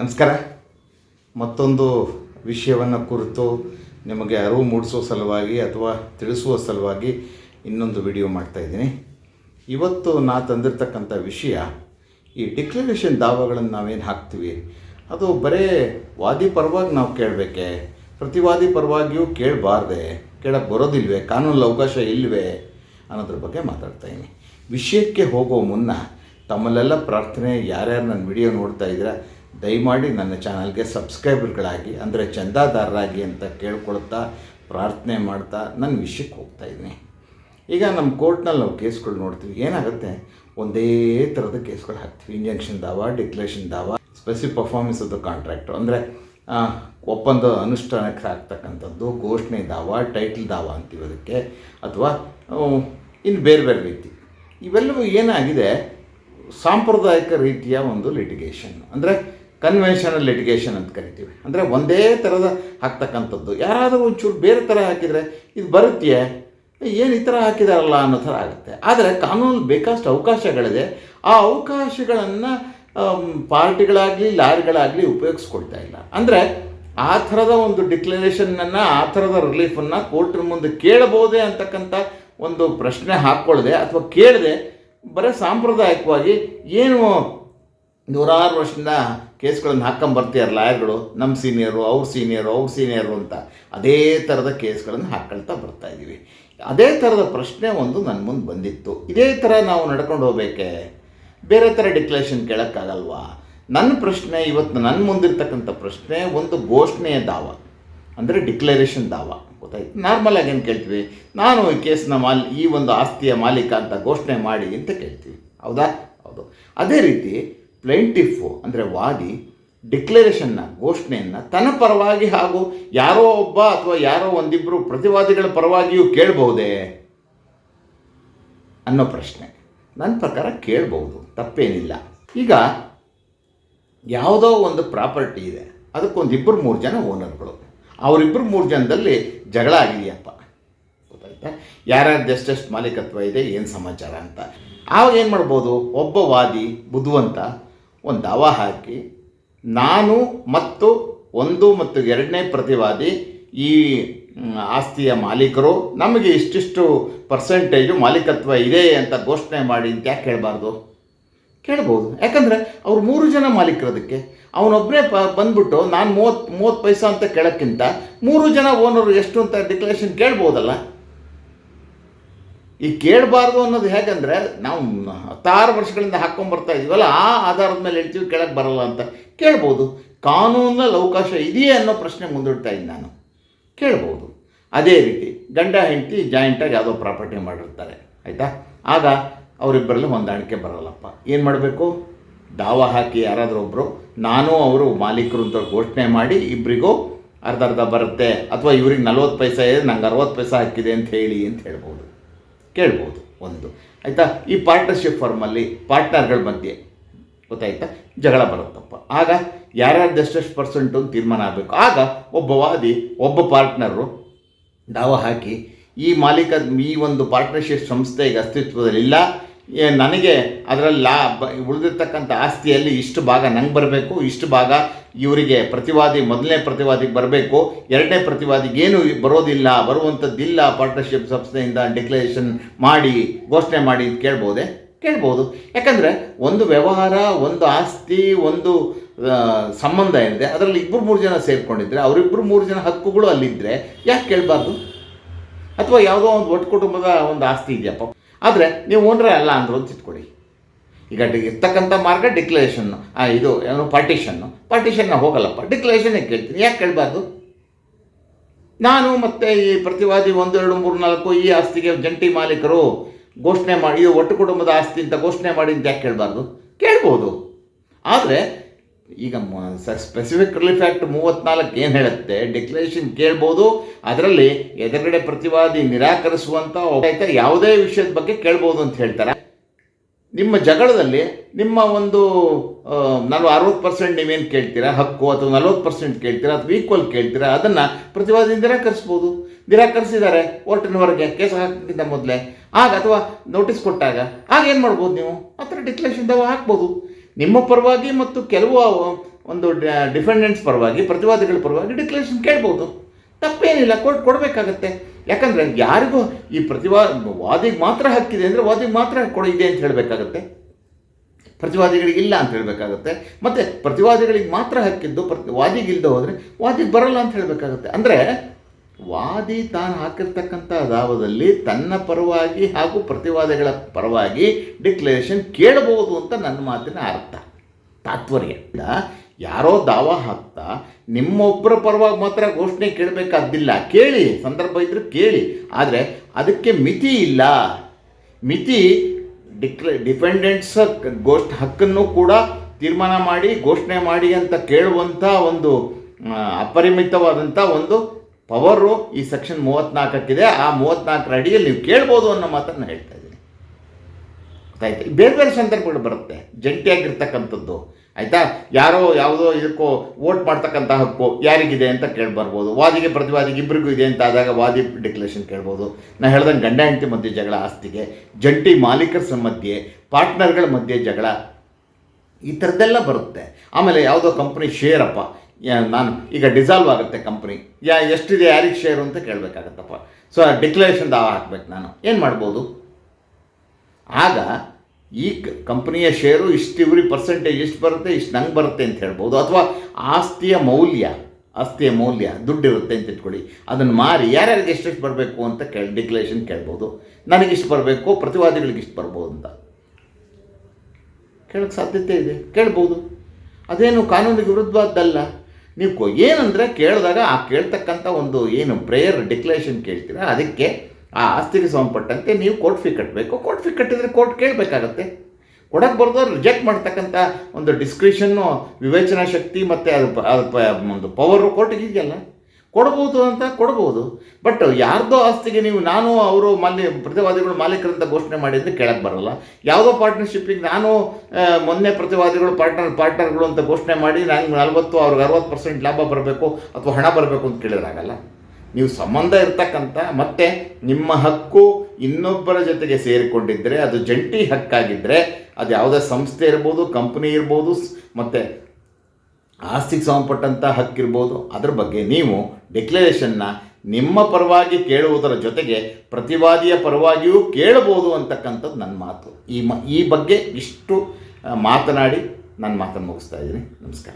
ನಮಸ್ಕಾರ. ಮತ್ತೊಂದು ವಿಷಯವನ್ನು ಕುರಿತು ನಿಮಗೆ ಅರಿವು ಮೂಡಿಸೋ ಸಲುವಾಗಿ ಅಥವಾ ತಿಳಿಸುವ ಸಲುವಾಗಿ ಇನ್ನೊಂದು ವಿಡಿಯೋ ಮಾಡ್ತಾಯಿದ್ದೀನಿ ಇವತ್ತು ನಾ ತಂದಿರತಕ್ಕಂಥ ವಿಷಯ ಈ ಡಿಕ್ಲರೇಷನ್ ದಾವಗಳನ್ನು ನಾವೇನು ಹಾಕ್ತೀವಿ? ಅದು ಬರೇ ವಾದಿ ಪರವಾಗಿ ನಾವು ಕೇಳಬೇಕೆ? ಪ್ರತಿವಾದಿ ಪರವಾಗಿಯೂ ಕೇಳಬಾರ್ದೆ? ಕೇಳಕ್ಕೆ ಬರೋದಿಲ್ವೇ ಕಾನೂನು ಅವಕಾಶ ಇಲ್ವೇ? ಅನ್ನೋದ್ರ ಬಗ್ಗೆ ಮಾತಾಡ್ತಾ ಇದ್ದೀನಿ. ವಿಷಯಕ್ಕೆ ಹೋಗೋ ಮುನ್ನ ತಮ್ಮಲ್ಲೆಲ್ಲ ಪ್ರಾರ್ಥನೆ, ಯಾರ್ಯಾರು ನನ್ನ ವಿಡಿಯೋ ನೋಡ್ತಾ ಇದ್ದೀರಾ ದಯಮಾಡಿ ನನ್ನ ಚಾನಲ್ಗೆ ಸಬ್ಸ್ಕ್ರೈಬರ್ಗಳಾಗಿ, ಅಂದರೆ ಚಂದಾದಾರರಾಗಿ ಅಂತ ಕೇಳ್ಕೊಳ್ತಾ ಪ್ರಾರ್ಥನೆ ಮಾಡ್ತಾ ನನ್ನ ವಿಷಯಕ್ಕೆ ಹೋಗ್ತಾ ಇದ್ದೀನಿ. ಈಗ ನಮ್ಮ ಕೋರ್ಟ್ನಲ್ಲಿ ನಾವು ಕೇಸ್ಗಳು ನೋಡ್ತೀವಿ. ಏನಾಗುತ್ತೆ? ಒಂದೇ ಥರದ ಕೇಸ್ಗಳು ಹಾಕ್ತೀವಿ. ಇಂಜೆಕ್ಷನ್ ದಾವ declaration Dawa specific performance of the contract ಅಂದರೆ ಒಪ್ಪಂದ ಅನುಷ್ಠಾನಕ್ಕೆ ಆಗ್ತಕ್ಕಂಥದ್ದು, ಘೋಷಣೆ ದಾವ ಟೈಟಲ್ ದಾವ ಅಂತೀವಿ ಅದಕ್ಕೆ. ಅಥವಾ ಇನ್ನು ಬೇರೆ ಬೇರೆ ರೀತಿ. ಇವೆಲ್ಲವೂ ಏನಾಗಿದೆ? ಸಾಂಪ್ರದಾಯಿಕ ರೀತಿಯ ಒಂದು ಲಿಟಿಗೇಷನ್ ಅಂದರೆ ಕನ್ವೆನ್ಷನಲ್ ಲಿಟಿಗೇಷನ್ ಅಂತ ಕರಿತೀವಿ. ಅಂದರೆ ಒಂದೇ ಥರದ ಹಾಕ್ತಕ್ಕಂಥದ್ದು. ಯಾರಾದರೂ ಒಂಚೂರು ಬೇರೆ ಥರ ಹಾಕಿದರೆ ಇದು ಬರುತ್ತೆ ಏನು ಈ ಥರ ಹಾಕಿದಾರಲ್ಲ ಅನ್ನೋ ಥರ ಆಗುತ್ತೆ. ಆದರೆ ಕಾನೂನು ಬೇಕಷ್ಟು ಅವಕಾಶಗಳಿದೆ. ಆ ಅವಕಾಶಗಳನ್ನು ಪಾರ್ಟಿಗಳಾಗಲಿ, ಲಾರಿಗಳಾಗಲಿ ಉಪಯೋಗಿಸ್ಕೊಳ್ತಾ ಇಲ್ಲ. ಅಂದರೆ ಆ ಥರದ ಒಂದು ಡಿಕ್ಲರೇಷನ್ನನ್ನು, ಆ ಥರದ ರಿಲೀಫನ್ನು ಕೋರ್ಟಿನ ಮುಂದೆ ಕೇಳಬಹುದೇ ಅಂತಕ್ಕಂಥ ಒಂದು ಪ್ರಶ್ನೆ ಹಾಕ್ಕೊಳ್ಳದೆ ಅಥವಾ ಕೇಳದೆ ಬರೀ ಸಾಂಪ್ರದಾಯಿಕವಾಗಿ ಏನು ನೂರಾರು ವರ್ಷದಿಂದ ಕೇಸ್ಗಳನ್ನು ಹಾಕ್ಕೊಂಬರ್ತೀಯಾರ ಲಾಯರ್ಗಳು ನಮ್ಮ ಸೀನಿಯರು, ಅವ್ರ ಸೀನಿಯರು ಅವ್ರ ಸೀನಿಯರು ಅಂತ. ಅದೇ ಥರದ ಕೇಸ್ಗಳನ್ನು ಹಾಕ್ಕೊಳ್ತಾ ಬರ್ತಾ ಇದ್ದೀವಿ ಅದೇ ಥರದ ಪ್ರಶ್ನೆ ಒಂದು ನನ್ನ ಮುಂದೆ ಬಂದಿತ್ತು. ಇದೇ ಥರ ನಾವು ನಡ್ಕೊಂಡು ಹೋಗಬೇಕೆ? ಬೇರೆ ಥರ ಡಿಕ್ಲೇಷನ್ ಕೇಳೋಕ್ಕಾಗಲ್ವಾ? ನನ್ನ ಪ್ರಶ್ನೆ, ಇವತ್ತು ನನ್ನ ಮುಂದಿರ್ತಕ್ಕಂಥ ಪ್ರಶ್ನೆ ಒಂದು ಘೋಷಣೆಯ ದಾವ. ಅಂದರೆ ಡಿಕ್ಲರೇಷನ್ ದಾವ. ಗೊತ್ತಾಯ್ತು? ನಾರ್ಮಲ್ ಆಗಿ ಏನು ಕೇಳ್ತೀವಿ? ನಾನು ಈ ಕೇಸ್ನ ಮಾಲ್, ಈ ಒಂದು ಆಸ್ತಿಯ ಮಾಲೀಕ ಅಂತ ಘೋಷಣೆ ಮಾಡಿ ಅಂತ ಕೇಳ್ತೀವಿ. ಹೌದಾ? ಹೌದು. ಅದೇ ರೀತಿ ಪ್ಲೇಂಟಿಫು ಅಂದರೆ ವಾದಿ ಡಿಕ್ಲರೇಷನ್ನ ಘೋಷಣೆಯನ್ನು ತನ್ನ ಪರವಾಗಿ ಹಾಗೂ ಯಾರೋ ಒಬ್ಬ ಅಥವಾ ಯಾರೋ ಒಂದಿಬ್ಬರು ಪ್ರತಿವಾದಿಗಳ ಪರವಾಗಿಯೂ ಕೇಳಬಹುದೇ ಅನ್ನೋ ಪ್ರಶ್ನೆ. ನನ್ನ ಪ್ರಕಾರ ಕೇಳಬಹುದು, ತಪ್ಪೇನಿಲ್ಲ. ಈಗ ಯಾವುದೋ ಒಂದು ಪ್ರಾಪರ್ಟಿ ಇದೆ ಅದಕ್ಕೊಂದು ಇಬ್ಬರು ಮೂರು ಜನ ಓನರ್ಗಳು. ಅವರಿಬ್ಬರು ಮೂರು ಜನದಲ್ಲಿ ಜಗಳ ಆಗಿದೆಯಪ್ಪ. ಗೊತ್ತಾಯ್ತಾ? ಯಾರ್ಯಾರ್ದು ಎಷ್ಟೆಷ್ಟು ಮಾಲೀಕತ್ವ ಇದೆ, ಏನು ಸಮಾಚಾರ ಅಂತ. ಆವಾಗ ಏನು ಮಾಡ್ಬೋದು? ಒಬ್ಬ ವಾದಿ, ಬುದ್ಧಿವಂತ ಒಂದು ದಾವ ಹಾಕಿ ನಾನು ಮತ್ತು ಒಂದು ಮತ್ತು ಎರಡನೇ ಪ್ರತಿವಾದಿ ಈ ಆಸ್ತಿಯ ಮಾಲೀಕರು ನಮಗೆ ಇಷ್ಟಿಷ್ಟು ಪರ್ಸೆಂಟೇಜು ಮಾಲೀಕತ್ವ ಇದೆ ಅಂತ ಘೋಷಣೆ ಮಾಡಿ ಅಂತ ಯಾಕೆ ಕೇಳಬಾರ್ದು ಕೇಳ್ಬೋದು. ಯಾಕಂದರೆ ಅವ್ರು ಮೂರು ಜನ ಮಾಲೀಕರು ಅದಕ್ಕೆ. ಅವನೊಬ್ಬನೇ ಪ, ಬಂದ್ಬಿಟ್ಟು ನಾನು ಮೂವತ್ತು ಮೂವತ್ತು ಪೈಸಾ ಅಂತ ಕೇಳೋಕ್ಕಿಂತ ಮೂರು ಜನ ಓನರು ಎಷ್ಟು ಅಂತ ಡಿಕ್ಲರೇಷನ್ ಕೇಳ್ಬೋದಲ್ಲ? ಈ ಕೇಳಬಾರ್ದು ಅನ್ನೋದು ಹೇಗಂದರೆ ನಾವು ಹತ್ತಾರು ವರ್ಷಗಳಿಂದ ಹಾಕ್ಕೊಂಬರ್ತಾ ಇದೀವಲ್ಲ, ಆ ಆಧಾರದ ಮೇಲೆ ಹೇಳ್ತೀವಿ ಕೇಳಕ್ಕೆ ಬರಲ್ಲ ಅಂತ. ಕೇಳ್ಬೋದು. ಕಾನೂನಲ್ಲಿ ಅವಕಾಶ ಇದೆಯೇ ಅನ್ನೋ ಪ್ರಶ್ನೆ ಮುಂದಿಡ್ತಾ ಇದ್ದೀನಿ ನಾನು. ಕೇಳ್ಬೋದು. ಅದೇ ರೀತಿ ಗಂಡ, ಹೆಂಡತಿ ಜಾಯಿಂಟಾಗಿ ಯಾವುದೋ ಪ್ರಾಪರ್ಟಿ ಮಾಡಿರ್ತಾರೆ. ಆಯಿತಾ? ಆಗ ಅವರಿಬ್ಬರಲ್ಲಿ ಹೊಂದಾಣಿಕೆ ಬರಲ್ಲಪ್ಪ. ಏನು ಮಾಡಬೇಕು? ದಾವ ಹಾಕಿ ಯಾರಾದರೂ ಒಬ್ಬರು ನಾನು ಅವರು ಮಾಲೀಕರು ಅಂತ ಘೋಷಣೆ ಮಾಡಿ ಇಬ್ಬರಿಗೂ ಅರ್ಧ ಅರ್ಧ ಬರುತ್ತೆ. ಅಥವಾ ಇವ್ರಿಗೆ ನಲ್ವತ್ತು ಪೈಸೆ ಇದೆ ನಂಗೆ ಅರವತ್ತು ಪೈಸೆ ಹಾಕಿದೆ ಅಂತ ಹೇಳಿ ಅಂತ ಹೇಳ್ಬೋದು. ಕೇಳ್ಬೋದು ಒಂದು. ಆಯಿತಾ? ಈ ಪಾರ್ಟ್ನರ್ಶಿಪ್ ಫಾರ್ಮಲ್ಲಿ ಪಾರ್ಟ್ನರ್ಗಳ ಮಧ್ಯೆ ಗೊತ್ತಾಯ್ತಾ? ಜಗಳ ಬರುತ್ತಪ್ಪ. ಆಗ ಯಾರ್ಯಾರ್ದು ಎಷ್ಟೆಷ್ಟು ಪರ್ಸೆಂಟು ಅಂತ ತೀರ್ಮಾನ ಆಗಬೇಕು. ಆಗ ಒಬ್ಬ ವಾದಿ, ಒಬ್ಬ ಪಾರ್ಟ್ನರು ದಾವ ಹಾಕಿ ಈ ಮಾಲೀಕ, ಈ ಒಂದು ಪಾರ್ಟ್ನರ್ಶಿಪ್ ಸಂಸ್ಥೆ ಈಗ ಅಸ್ತಿತ್ವದಲ್ಲಿಲ್ಲ. ನನಗೆ ಅದರಲ್ಲಿ ಲಾ, ಬ- ಉಳಿದಿರ್ತಕ್ಕಂಥ ಆಸ್ತಿಯಲ್ಲಿ ಇಷ್ಟು ಭಾಗ ನಂಗೆ ಬರಬೇಕು, ಇಷ್ಟು ಭಾಗ ಇವರಿಗೆ ಪ್ರತಿವಾದಿ, ಮೊದಲನೇ ಪ್ರತಿವಾದಿಗೆ ಬರಬೇಕು, ಎರಡನೇ ಪ್ರತಿವಾದಿಗೆ ಏನು ಬರೋದಿಲ್ಲ, ಬರುವಂಥದ್ದಿಲ್ಲ ಪಾರ್ಟ್ನರ್ಶಿಪ್ ಸಂಸ್ಥೆಯಿಂದ ಡಿಕ್ಲರೇಷನ್ ಮಾಡಿ, ಘೋಷಣೆ ಮಾಡಿ ಕೇಳ್ಬೋದೆ? ಕೇಳ್ಬೋದು. ಯಾಕಂದರೆ ಒಂದು ವ್ಯವಹಾರ, ಒಂದು ಆಸ್ತಿ, ಒಂದು ಸಂಬಂಧ ಏನಿದೆ, ಅದರಲ್ಲಿ ಇಬ್ಬರು ಮೂರು ಜನ ಸೇರಿಕೊಂಡಿದ್ರೆ ಅವರಿಬ್ಬರು ಮೂರು ಜನ ಹಕ್ಕುಗಳು ಅಲ್ಲಿದ್ದರೆ ಯಾಕೆ ಕೇಳಬಾರ್ದು? ಅಥವಾ ಯಾವುದೋ ಒಂದು ಒಟ್ಟು ಕುಟುಂಬದ ಒಂದು ಆಸ್ತಿ ಇದೆಯಪ್ಪ? ಆದರೆ ನೀವು ಓನ್ರೇ ಅಲ್ಲ ಅಂದರು ಅಂತ ಇಟ್ಕೊಳ್ಳಿ. ಈಗ ಡಿ- ಇರ್ತಕ್ಕಂಥ ಮಾರ್ಗ ಡಿಕ್ಲರೇಷನ್ನು ಇದು ಏನು ಪಾರ್ಟಿಷನ್ನು ಪಾರ್ಟಿಷನ್ನ ಹೋಗಲ್ಲಪ್ಪ. ಡಿಕ್ಲರೇಷನ್ನೇ ಕೇಳ್ತೀನಿ. ಯಾಕೆ ಕೇಳಬಾರ್ದು? ನಾನು ಮತ್ತು ಈ ಪ್ರತಿವಾದಿ ಒಂದೆರಡು ಮೂರು, ನಾಲ್ಕು ಈ ಆಸ್ತಿಗೆ ಜಂಟಿ ಮಾಲೀಕರು ಘೋಷಣೆ ಮಾಡಿ ಇದು ಒಟ್ಟು ಕುಟುಂಬದ ಆಸ್ತಿ ಅಂತ ಘೋಷಣೆ ಮಾಡಿ ಅಂತ ಯಾಕೆ ಕೇಳಬಾರ್ದು? ಕೇಳ್ಬೋದು. ಆದರೆ ಈಗ ಸ್ಪೆಸಿಫಿಕ್ ರಿಲೀಫ್ ಆ್ಯಕ್ಟ್ ಮೂವತ್ತ್ನಾಲ್ಕು ಏನು ಹೇಳುತ್ತೆ? ಡಿಕ್ಲರೇಷನ್ ಕೇಳ್ಬೋದು. ಅದರಲ್ಲಿ ಎದುರುಗಡೆ ಪ್ರತಿವಾದಿ ನಿರಾಕರಿಸುವಂಥ ಯಾವುದೇ ವಿಷಯದ ಬಗ್ಗೆ ಕೇಳ್ಬೋದು ಅಂತ ಹೇಳ್ತಾರೆ. ನಿಮ್ಮ ಜಗಳದಲ್ಲಿ ನಿಮ್ಮ ಒಂದು ನಲ್ವ ಅರವತ್ತು ಪರ್ಸೆಂಟ್ ನೀವೇನು ಕೇಳ್ತೀರಾ? ಹಕ್ಕು ಅಥವಾ ನಲ್ವತ್ತು ಪರ್ಸೆಂಟ್ ಕೇಳ್ತೀರಾ? ಅಥವಾ ಈಕ್ವಲ್ ಕೇಳ್ತೀರಾ? ಅದನ್ನು ಪ್ರತಿವಾದಿ ನಿರಾಕರಿಸ್ಬೋದು. ನಿರಾಕರಿಸಿದ್ದಾರೆ ಕೋರ್ಟಿನ ಹೊರಗೆ ಕೇಸ್ ಹಾಕಿದ್ದ ಮೊದಲೇ. ಆಗ ಅಥವಾ ನೋಟಿಸ್ ಕೊಟ್ಟಾಗ, ಆಗ ಏನು ಮಾಡ್ಬೋದು ನೀವು? ಆ ಥರ ಡಿಕ್ಲರೇಷನ್ ಹಾಕ್ಬೋದು. ನಿಮ್ಮ ಪರವಾಗಿ ಮತ್ತು ಕೆಲವು ಒಂದು ಡಿಫೆಂಡೆಂಟ್ಸ್ ಪರವಾಗಿ, ಪ್ರತಿವಾದಿಗಳ ಪರವಾಗಿ ಡಿಕ್ಲರೇಷನ್ ಕೇಳ್ಬೋದು. ತಪ್ಪೇನಿಲ್ಲ ಕೋರ್ಟ್ ಕೊಡಬೇಕಾಗತ್ತೆ. ಯಾಕಂದರೆ ಯಾರಿಗೂ ಈ ಪ್ರತಿವಾ, ವಾದಿಗೆ ಮಾತ್ರ ಹಕ್ಕಿದೆ ಅಂದರೆ ವಾದಿಗೆ ಮಾತ್ರ ಕೊಡಿದೆ ಅಂತ ಹೇಳಬೇಕಾಗತ್ತೆ. ಪ್ರತಿವಾದಿಗಳಿಗೆ ಇಲ್ಲ ಅಂತ ಹೇಳಬೇಕಾಗತ್ತೆ. ಮತ್ತು ಪ್ರತಿವಾದಿಗಳಿಗೆ ಮಾತ್ರ ಹಕ್ಕಿದ್ದು, ಪ್ರತಿ ವಾದಿಗಿಲ್ದೆ ಹೋದರೆ ವಾದಿಗೆ ಬರಲ್ಲ ಅಂತ ಹೇಳಬೇಕಾಗತ್ತೆ. ಅಂದರೆ ವಾದಿ ತಾನು ಹಾಕಿರ್ತಕ್ಕಂಥ ದಾವದಲ್ಲಿ ತನ್ನ ಪರವಾಗಿ ಹಾಗೂ ಪ್ರತಿವಾದಿಗಳ ಪರವಾಗಿ ಡಿಕ್ಲರೇಷನ್ ಕೇಳಬಹುದು ಅಂತ ನನ್ನ ಮಾತಿನ ಅರ್ಥ. ತಾತ್ಪರ್ಯ. ಯಾರೋ ದಾವ ಹಾಕ್ತಾ ನಿಮ್ಮೊಬ್ಬರ ಪರವಾಗಿ ಮಾತ್ರ ಘೋಷಣೆ ಕೇಳಬೇಕಾದ್ದಿಲ್ಲ. ಕೇಳಿ, ಸಂದರ್ಭ ಇದ್ದರೂ ಕೇಳಿ. ಆದರೆ ಅದಕ್ಕೆ ಮಿತಿ ಇಲ್ಲ. ಮಿತಿ ಡಿಕ್ಲ ಡಿಪೆಂಡೆಂಟ್ಸ್ ಘೋಷ್ ಹಕ್ಕನ್ನು ಕೂಡ ತೀರ್ಮಾನ ಮಾಡಿ, ಘೋಷಣೆ ಮಾಡಿ ಅಂತ ಕೇಳುವಂಥ ಒಂದು ಅಪರಿಮಿತವಾದಂಥ ಒಂದು ಪವರು ಈ ಸೆಕ್ಷನ್ ಮೂವತ್ತ್ನಾಲ್ಕಕ್ಕಿದೆ ಆ ಮೂವತ್ತ್ನಾಲ್ಕರ ಅಡಿಯಲ್ಲಿ ನೀವು ಕೇಳ್ಬೋದು ಅನ್ನೋ ಮಾತನ್ನು ಹೇಳ್ತಾ ಇದ್ದೀನಿ. ಗೊತ್ತಾಯ್ತು? ಬೇರೆ ಬೇರೆ ಸಂದರ್ಭಗಳು ಬರುತ್ತೆ. ಜಂಟಿಯಾಗಿರ್ತಕ್ಕಂಥದ್ದು. ಆಯಿತಾ? ಯಾರೋ ಯಾವುದೋ ಇದಕ್ಕೋ ವೋಟ್ ಮಾಡ್ತಕ್ಕಂಥ ಹಕ್ಕು ಯಾರಿಗಿದೆ ಅಂತ ಕೇಳಿ ಬರ್ಬೋದು ವಾದಿಗೆ ಪ್ರತಿವಾದಿಗೆ ಇಬ್ಬರಿಗೂ ಇದೆ ಅಂತ ಆದಾಗ ವಾದಿ ಡಿಕ್ಲರೇಷನ್ ಕೇಳ್ಬೋದು. ನಾನು ಹೇಳ್ದಂಗೆ ಗಂಡ, ಹೆಂಡತಿ ಮಧ್ಯೆ ಜಗಳ, ಆಸ್ತಿಗೆ, ಜಂಟಿ ಮಾಲೀಕರ ಮಧ್ಯೆ, ಪಾರ್ಟ್ನರ್ಗಳ ಮಧ್ಯೆ ಜಗಳ, ಈ ಥರದ್ದೆಲ್ಲ ಬರುತ್ತೆ. ಆಮೇಲೆ ಯಾವುದೋ ಕಂಪ್ನಿ ಶೇರಪ್ಪ ನಾನು ಈಗ ಡಿಸಾಲ್ವ್ ಆಗುತ್ತೆ ಕಂಪ್ನಿ ಯಾ, ಎಷ್ಟಿದೆ ಯಾರಿಗೆ ಶೇರು ಅಂತ ಕೇಳಬೇಕಾಗತ್ತಪ್ಪ. ಸೊ ಡಿಕ್ಲರೇಷನ್ ದಾವ ಹಾಕ್ಬೇಕು ನಾನು. ಏನು ಮಾಡ್ಬೋದು? ಆಗ ಈ ಕಂಪ್ನಿಯ ಶೇರು ಇಷ್ಟು ಇವ್ರಿಗೆ ಪರ್ಸೆಂಟೇಜ್ ಎಷ್ಟು ಬರುತ್ತೆ, ಇಷ್ಟು ನಂಗೆ ಬರುತ್ತೆ ಅಂತ ಹೇಳ್ಬೋದು. ಅಥವಾ ಆಸ್ತಿಯ ಮೌಲ್ಯ ಆಸ್ತಿಯ ಮೌಲ್ಯ ದುಡ್ಡು ಇರುತ್ತೆ ಅಂತ ಇಟ್ಕೊಳ್ಳಿ. ಅದನ್ನು ಮಾರಿ ಯಾರ್ಯಾರಿಗೆ ಎಷ್ಟೆಷ್ಟು ಬರಬೇಕು ಅಂತ ಕೇಳಿ ಡಿಕ್ಲರೇಷನ್ ಕೇಳ್ಬೋದು. ನನಗಿಷ್ಟು ಬರಬೇಕು, ಪ್ರತಿವಾದಿಗಳಿಗೆ ಇಷ್ಟು ಬರ್ಬೋದು ಅಂತ. ಕೇಳೋಕ್ಕೆ ಸಾಧ್ಯತೆ ಇದೆ. ಕೇಳ್ಬೋದು. ಅದೇನು ಕಾನೂನಿಗೆ ವಿರುದ್ಧವಾದ್ದಲ್ಲ ನೀವು ಕೊ- ಏನಂದರೆ ಕೇಳಿದಾಗ ಆ ಕೇಳ್ತಕ್ಕಂಥ ಒಂದು ಏನು ಪ್ರೇಯರ್ ಡಿಕ್ಲರೇಷನ್ ಕೇಳ್ತೀರಾ, ಅದಕ್ಕೆ ಆ ಆಸ್ತಿಗೆ ಸಂಬಂಧಪಟ್ಟಂತೆ ನೀವು ಕೋರ್ಟ್ ಫೀ ಕಟ್ಟಬೇಕು ಕೋರ್ಟ್ ಫೀ ಕಟ್ಟಿದರೆ ಕೋರ್ಟ್ ಕೇಳಬೇಕಾಗತ್ತೆ. ಕೊಡಕ್ಕೆ ಬರ್ದವ್ರು ರಿಜೆಕ್ಟ್ ಮಾಡ್ತಕ್ಕಂಥ ಒಂದು ಡಿಸ್ಕ್ರಿಷನ್ನು ವಿವೇಚನಾ ಶಕ್ತಿ ಮತ್ತು ಅದು ಅದು ಒಂದು ಪವರು ಕೋರ್ಟಿಗೆ ಇದೆಯಲ್ಲ ಕೊಡ್ಬೋದು ಅಂತ ಕೊಡ್ಬೋದು ಬಟ್ ಯಾರ್ದೋ ಆಸ್ತಿಗೆ ನೀವು ನಾನು, ಅವರು ಮಾಲಿ ಪ್ರತಿವಾದಿಗಳು ಮಾಲೀಕರಂತ ಘೋಷಣೆ ಮಾಡಿದರೆ ಕೇಳಕ್ಕೆ ಬರಲ್ಲ. ಯಾವುದೋ ಪಾರ್ಟ್ನರ್ಶಿಪ್ಪಿಗೆ ನಾನು ಮೊನ್ನೆ ಪ್ರತಿವಾದಿಗಳು ಪಾರ್ಟ್ನರ್ ಪಾರ್ಟ್ನರ್ಗಳು ಅಂತ ಘೋಷಣೆ ಮಾಡಿ ನಂಗೆ ನಲ್ವತ್ತು, ಅವ್ರಿಗೆ ಅರವತ್ತು ಪರ್ಸೆಂಟ್ ಲಾಭ ಬರಬೇಕು ಅಥವಾ ಹಣ ಬರಬೇಕು ಅಂತ ಕೇಳಿದ್ರಾಗಲ್ಲ ನೀವು ಸಂಬಂಧ ಇರ್ತಕ್ಕಂಥ ಮತ್ತು ನಿಮ್ಮ ಹಕ್ಕು ಇನ್ನೊಬ್ಬರ ಜೊತೆಗೆ ಸೇರಿಕೊಂಡಿದ್ದರೆ ಅದು ಜಂಟಿ ಹಕ್ಕಾಗಿದ್ದರೆ ಅದು ಯಾವುದೇ ಸಂಸ್ಥೆ ಇರ್ಬೋದು ಕಂಪ್ನಿ ಇರ್ಬೋದು ಮತ್ತು ಆಸ್ತಿಗೆ ಸಂಬಂಧಪಟ್ಟಂಥ ಹಕ್ಕಿರ್ಬೋದು ಅದ್ರ ಬಗ್ಗೆ ನೀವು ಡಿಕ್ಲರೇಷನ್ನ ನಿಮ್ಮ ಪರವಾಗಿ ಕೇಳುವುದರ ಜೊತೆಗೆ ಪ್ರತಿವಾದಿಯ ಪರವಾಗಿಯೂ ಕೇಳಬಹುದು ಅಂತಕ್ಕಂಥದ್ದು ನನ್ನ ಮಾತು. ಈ ಮ, ಈ ಬಗ್ಗೆ ಇಷ್ಟು ಮಾತನಾಡಿ ನನ್ನ ಮಾತನ್ನು ಮುಗಿಸ್ತಾ ಇದ್ದೀನಿ. ನಮಸ್ಕಾರ.